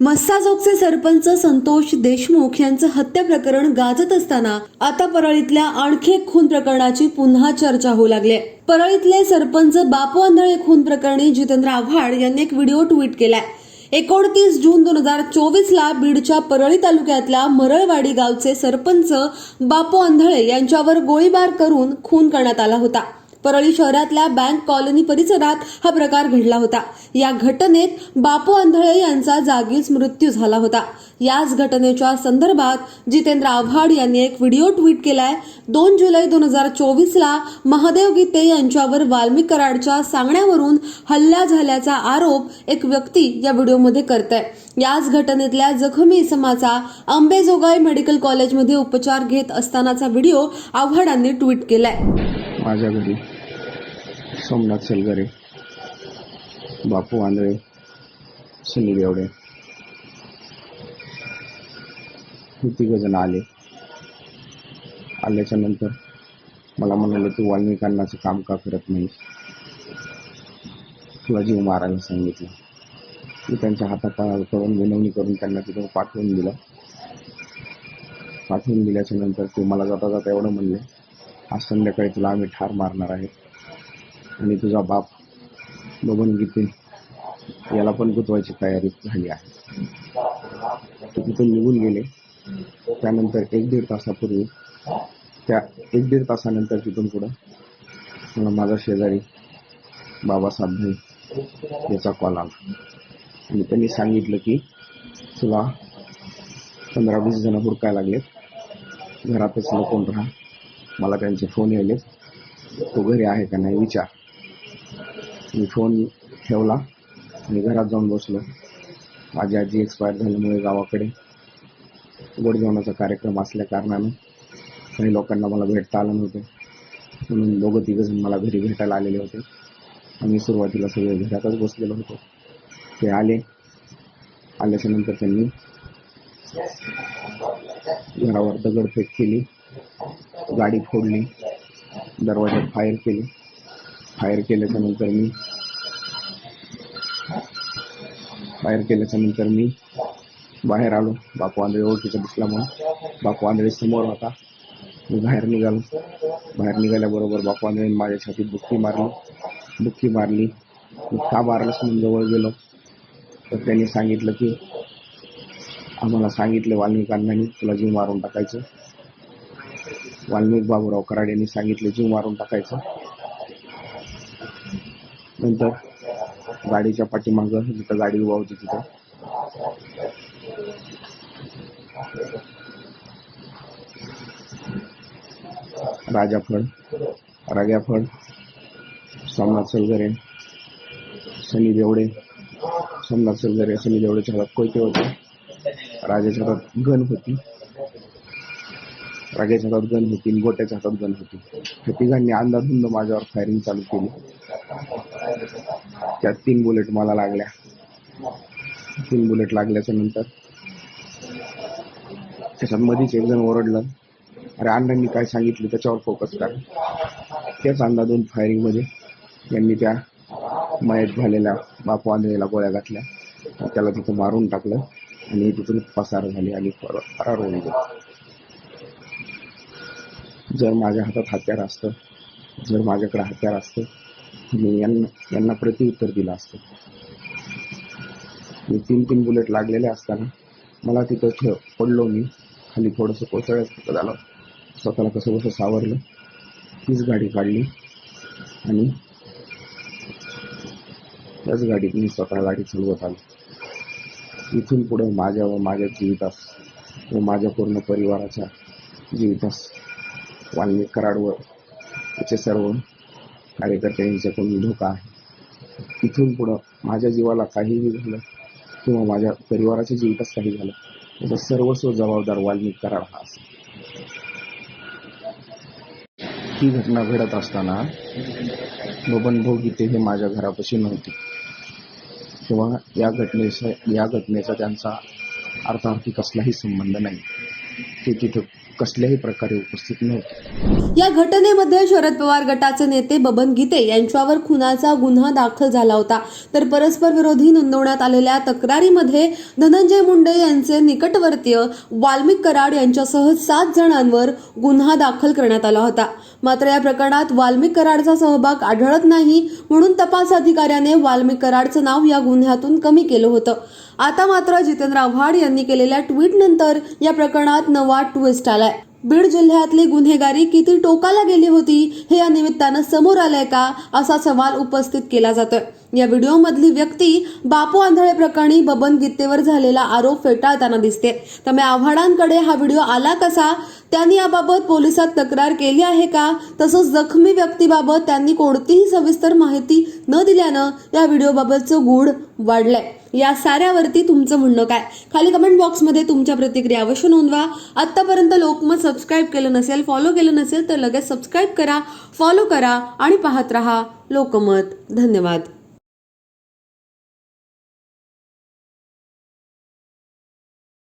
मस्साजोगचे सरपंच संतोष देशमुख यांचं हत्या प्रकरण गाजत असताना आता परळीतल्या आणखी एक खून प्रकरणाची पुन्हा चर्चा होऊ लागली. परळीतले सरपंच बापू आंधळे खून प्रकरणी जितेंद्र आव्हाड यांनी एक व्हिडिओ ट्विट केलाय. एकोणतीस जून दोन हजार चोवीस ला बीडच्या परळी तालुक्यातल्या मरळवाडी गावचे सरपंच बापू आंधळे यांच्यावर गोळीबार करून खून करण्यात आला होता. परळी शहरातल्या बँक कॉलनी परिसरात हा प्रकार घडला होता. या घटनेत बापू आंधळे यांचा जागीच मृत्यू झाला होता. याच घटनेच्या संदर्भात जितेंद्र आव्हाड यांनी एक व्हिडिओ ट्विट केलाय. दोन जुलै दोन हजार चोवीस ला महादेव गीते यांच्यावर वाल्मिक कराडच्या सांगण्यावरून हल्ला झाल्याचा आरोप एक व्यक्ती या व्हिडिओमध्ये करत आहे याच घटनेतल्या जखमी इसमाचा अंबेजोगाई मेडिकल कॉलेजमध्ये उपचार घेत असतानाचा व्हिडिओ आव्हाडांनी ट्विट केलाय. माझ्या घरी. सोमनाथ सलगरे बापू आंधळे सुनील एवढे. तिघजण आले. आल्याच्यानंतर मला म्हणाले तू वाल्मिकांनाचं काम का करत नाही तुला जीव मारायला सांगितलं. मी त्यांच्या हाताकडून विनवणी करून त्यांना तिथून पाठवून दिलं. पाठवून दिल्याच्या नंतर ते मला जाता जाता एवढं म्हणले आज संध्याकाळी तुला आम्ही ठार मारणार आहे आणि तुझा बाप बबन गीते याला पण गुतवायची तयारी झाली आहे. ते तिथून निघून गेले. त्यानंतर एक दीड तासापूर्वी त्या एक दीड तासानंतर तिथून पुढं मला माझा शेजारी बाबासाहेब भाई याचा कॉल आला. आणि त्यांनी सांगितलं की तुला पंधरा वीस जण हुरकाय लागलेत. घरातच लपून राहा. मला त्यांचे फोन यायले तो घरी आहे का नाही? विचार. मी फोन ठेवला. आणि घरात जाऊन बसलो. माझी आजी एक्सपायर झाल्यामुळे गावाकडे गोड जेवणाचा कार्यक्रम असल्या कारणानं काही लोकांना मला भेटता आलं नव्हतं. म्हणून दोघं तिघंजण मला घरी भेटायला आलेले होते. आम्ही सुरुवातीला सगळे घरातच बसलेलो होतो. ते आले. आल्याच्यानंतर त्यांनी घरावर दगडफेक केली. गाडी फोडली. दरवाज्यात फायर केली. फायर केल्याच्यानंतर मी. फायर केल्याच्यानंतर मी बाहेर आलो. बापू आंधळे ओळखीचा दिसला म्हणून. बापू आंधळे समोर होता. मी बाहेर निघालो. बाहेर निघाल्याबरोबर बापू आंधळे माझ्या छातीत बुक्की मारली. बुक्की मारली. मी का मारलंस म्हणून जवळ गेलो. तर त्यांनी सांगितलं की आम्हाला सांगितलं वाल्मिकांनाही तुला जीव मारून टाकायचं. वाल्मिक बाबूराव कराड यांनी सांगितलं जीव मारून टाकायचं. नंतर गाडीच्या पाठीमागं जिथं गाडी उभा होती तिथं. राजा फड राग्या सोमनाथ सलगरे सनी देवडे सोमनाथ सलगरे सनी देवडेच्या हातात कोयते होते. राजाच्या हातात गण होती. राजाच्या हातात गण होती आणि गोट्याच्या हातात गण होती. त्या तिघांनी अंदाधुंद माझ्यावर फायरिंग चालू केली. त्यात तीन बुलेट मला लागल्या. तीन बुलेट लागल्याच्या नंतर त्याच्यात मधीच एक जण ओरडलं. अरे अण्णांनी काय सांगितलं त्याच्यावर फोकस कर. त्याच अंदाधून फायरिंगमध्ये यांनी त्या मयत झालेल्या बापू आंधळेला गोळ्या घातल्या. त्याला तिथं मारून टाकलं आणि तिथून पसार झाली आणि फरार होऊन गेले. जर माझ्या हातात हत्यार असतं जर माझ्याकडे हत्यार असतं मी यांना यांना प्रतिउत्तर दिलं असतं. मी तीन तीन बुलेट लागलेले असताना मला तिथं ठेव पडलो मी. खाली थोडंसं कोसळल्यासारखं झालं. स्वतःला कसं कसं सावरलं. तीच गाडी काढली. आणि त्याच गाडीत मी स्वतः गाडी चालवत आलो. इथून पुढे माझ्या व माझ्या जीवितास व माझ्या पूर्ण परिवाराच्या जीवितास वाल्मिक कराडवर त्याचे सर्व कार्यकर्त्यांच्याकडून धोका आहे इथून पुढं माझ्या जीवाला काहीही झालं किंवा माझ्या परिवाराच्या जीवितच काही झालं त्याचा सर्वस्व जबाबदार वाल्मिक करार हा असेल ही घटना घडत असताना बबन भाऊ गीते हे माझ्या घरापाशी नव्हते. किंवा या घटनेचा या घटनेचा त्यांचा अर्थार्थी कसलाही संबंध नाही. ते तिथं कसल्याही प्रकारे उपस्थित नव्हते या घटनेमध्ये शरद पवार गटाचे नेते बबन गीते यांच्यावर खुनाचा गुन्हा दाखल झाला होता. तर परस्पर विरोधी नोंदवण्यात आलेल्या तक्रारीमध्ये धनंजय मुंडे यांचे निकटवर्तीय वाल्मिक कराड यांच्यासह सात जणांवर गुन्हा दाखल करण्यात आला होता. मात्र या प्रकरणात वाल्मिक कराडचा सहभाग आढळत नाही म्हणून तपास अधिकाऱ्याने वाल्मिक कराडचं नाव या गुन्ह्यातून कमी केलं होतं. आता मात्र जितेंद्र आव्हाड यांनी केलेल्या ट्विट नंतर या प्रकरणात नवा ट्विस्ट आलाय. बीड जिल्ह्यातली गुन्हेगारी किती टोकाला गेली होती हे या निमित्तानं समोर आलंय का असा सवाल उपस्थित केला जातोय. या व्हिडिओमधली व्यक्ती बापू आंधळे प्रकरणी बबन गीतेवर झालेला आरोप फेटाळताना दिसते. त्यामुळे आव्हाडांकडे हा व्हिडिओ आला कसा? त्यांनी याबाबत पोलिसात तक्रार केली आहे का? तसंच जखमी व्यक्तीबाबत त्यांनी कोणतीही सविस्तर माहिती न दिल्यानं या व्हिडिओबाबतचं गूढ वाढलंय. या साऱ्यावरती तुमचं म्हणणं काय? खाली कमेंट बॉक्समध्ये तुमच्या प्रतिक्रिया अवश्य नोंदवा. आत्तापर्यंत लोकमत सबस्क्राईब केलं नसेल फॉलो केलं नसेल तर लगेच सबस्क्राईब करा फॉलो करा आणि पाहत रहा लोकमत. धन्यवाद.